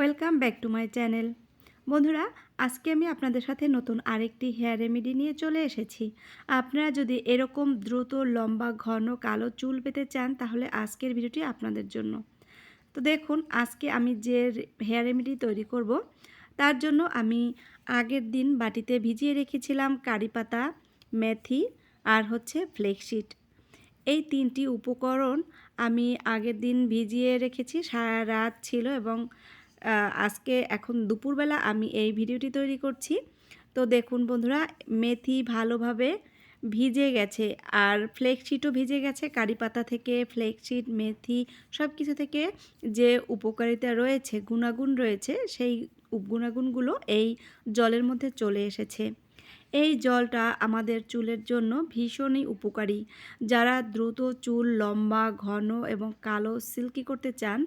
Welcome back to my channel. বন্ধুরা, আজকে আমি আপনাদের সাথে নতুন আরেকটি হেয়ার রেমেডি নিয়ে চলে এসেছি। আপনারা যদি এরকম দ্রুত, লম্বা, ঘন, কালো চুল পেতে চান, তাহলে আজকের ভিডিওটি আপনাদের জন্য। তো দেখুন, আজকে আমি যে হেয়ার রেমেডি তৈরি করব, তার জন্য আমি আগের দিন বাটিতে ভিজিয়ে রেখেছিলাম কারি পাতা, মেথি আর হচ্ছে ফ্লেক্সিট এই তিনটি উপকরণ আমি আগের দিন ভিজিয়ে রেখেছি, সারা রাত ছিল এবং আজকে এখন দুপুরবেলা আমি এই ভিডিওটি তৈরি করছি। তো দেখুন বন্ধুরা, মেথি ভালোভাবে ভিজে গেছে আর ফ্লেক্সিটও ভিজে গেছে। কারি পাতা থেকে ফ্লেক্সিট মেথি সব কিছু থেকে যে উপকারিতা রয়েছে, গুণাগুণ রয়েছে, সেই গুণাগুণগুলো এই জলের মধ্যে চলে এসেছে। এই জলটা আমাদের চুলের জন্য ভীষণই উপকারী। যারা দ্রুত চুল লম্বা, ঘন এবং কালো, সিল্কি করতে চান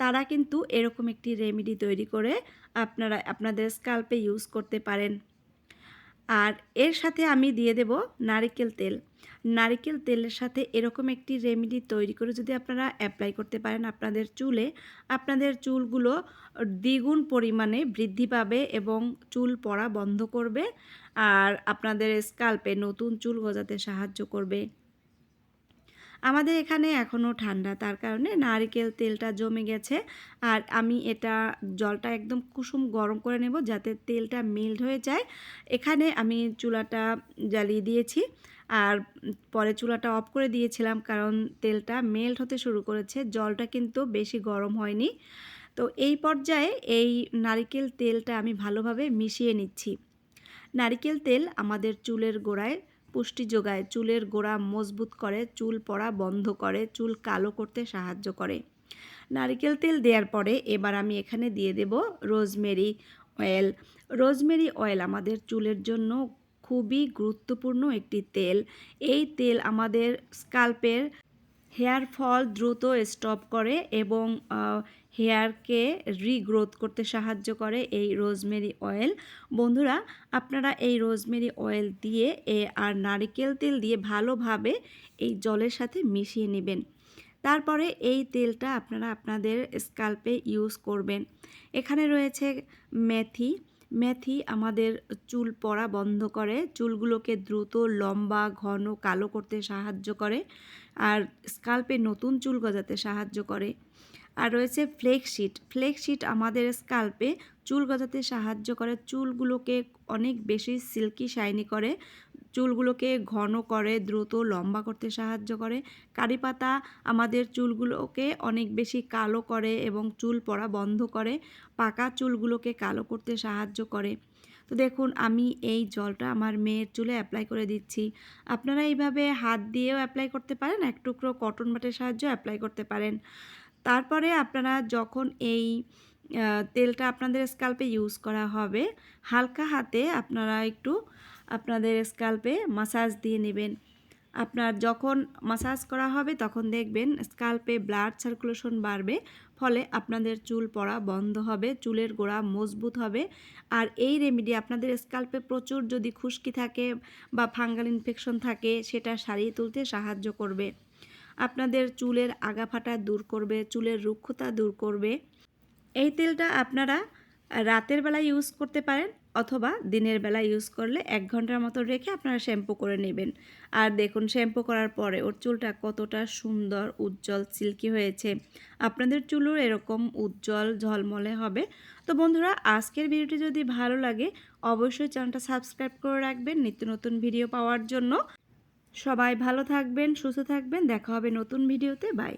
তারা কিন্তু এরকম একটি রেমেডি তৈরি করে আপনারা, আপনাদের স্কাল্পে ইউজ করতে পারেন। আর এর সাথে আমি দিয়ে দেব নারিকেল তেল। নারিকেল তেলের সাথে এরকম একটি রেমেডি তৈরি করে যদি আপনারা অ্যাপ্লাই করতে পারেন আপনাদের চুলে, আপনাদের চুলগুলো দ্বিগুণ পরিমাণে বৃদ্ধি পাবে এবং চুল পড়া বন্ধ করবে। আর আপনাদের স্কাল্পে নতুন চুল গজাতে সাহায্য করবে। আমাদের এখানে এখনও ঠান্ডা, তার কারণে নারিকেল তেলটা জমে গেছে। আর আমি এটা জলটা একদম কুসুম গরম করে নেব যাতে তেলটা মেল্ট হয়ে যায়। এখানে আমি চুলাটা জ্বালিয়ে দিয়েছি। আর পরে চুলাটা অফ করে দিয়েছিলাম কারণ তেলটা মেল্ট হতে শুরু করেছে, জলটা কিন্তু বেশি গরম হয়নি। তো এই পর্যায়ে এই নারিকেল তেলটা আমি ভালোভাবে মিশিয়ে নিচ্ছি। নারিকেল তেল আমাদের চুলের গোড়ায় পুষ্টি যোগায়, চুলের গোড়া মজবুত করে, চুল পড়া বন্ধ করে, চুল কালো করতে সাহায্য করে। নারিকেল তেল দেওয়ার পরে এবার আমি এখানে দিয়ে দেব রোজমেরি অয়েল। রোজমেরি অয়েল আমাদের চুলের জন্য খুবই গুরুত্বপূর্ণ একটি তেল। এই তেল আমাদের স্কাল্পের হেয়ার ফল দ্রুত স্টপ করে এবং হেয়ারকে রিগ্রোথ করতে সাহায্য করে এই রোজমেরি অয়েল। বন্ধুরা, আপনারা এই রোজমেরি অয়েল দিয়ে এ আর নারিকেল তেল দিয়ে ভালোভাবে এই জলের সাথে মিশিয়ে নেবেন। তারপরে এই তেলটা আপনারা আপনাদের স্কাল্পে ইউজ করবেন। এখানে রয়েছে মেথি মেথি আমাদের চুল পড়া বন্ধ করে। চুলগুলোকে দ্রুত, লম্বা, ঘন, কালো করতে সাহায্য করে আর স্কাল্পে নতুন চুল গজাতে সাহায্য করে। আর রয়েছে ফ্লেক্সিট ফ্লেক্সিট আমাদের স্কাল্পে চুল গজাতে সাহায্য করে। চুলগুলোকে অনেক বেশি সিল্কি, শাইনি করে। চুলগুলোকে ঘন করে, দ্রুত লম্বা করতে সাহায্য করে। কারি পাতা আমাদের চুলগুলোকে অনেক বেশি কালো করে এবং চুল পড়া বন্ধ করে, পাকা চুলগুলোকে কালো করতে সাহায্য করে। তো দেখুন, আমি এই জলটা আমার মেয়ের চুলে অ্যাপ্লাই করে দিচ্ছি। আপনারা এইভাবে হাত দিয়েও অ্যাপ্লাই করতে পারেন, এক টুকরো কটন বাটের সাহায্যে অ্যাপ্লাই করতে পারেন। তারপরে আপনারা যখন এই তেলটা আপনাদের স্কাল্পে ইউজ করা হবে, হালকা হাতে আপনারা একটু আপনাদের স্কাল্পে মাসাজ দিয়ে নেবেন। আপনার যখন মাসাজ করা হবে, তখন দেখবেন স্কাল্পে ব্লাড সার্কুলেশন বাড়বে, ফলে আপনাদের চুল পড়া বন্ধ হবে, চুলের গোড়া মজবুত হবে। আর এই রেমেডি আপনাদের স্কাল্পে প্রচুর যদি খুশকি থাকে বা ফাঙ্গাল ইনফেকশন থাকে, সেটা সারিয়ে তুলতে সাহায্য করবে। আপনাদের চুলের আগাফাটা দূর করবে, চুলের রুক্ষতা দূর করবে। এই তেলটা আপনারা রাতের বেলা ইউজ করতে পারেন অথবা দিনের বেলা ইউজ করলে এক ঘণ্টার মতো রেখে আপনারা শ্যাম্পু করে নেবেন। আর দেখুন শ্যাম্পু করার পরে ওর চুলটা কতটা সুন্দর, উজ্জ্বল সিল্কি হয়েছে। আপনাদের চুলও এরকম উজ্জ্বল, ঝলমলে হবে। তো বন্ধুরা, আজকের ভিডিওটি যদি ভালো লাগে, অবশ্যই চ্যানেলটা সাবস্ক্রাইব করে রাখবেন নিত্য নতুন ভিডিও পাওয়ার জন্য। সবাই ভালো থাকবেন, সুস্থ থাকবেন। দেখা হবে নতুন ভিডিওতে। বাই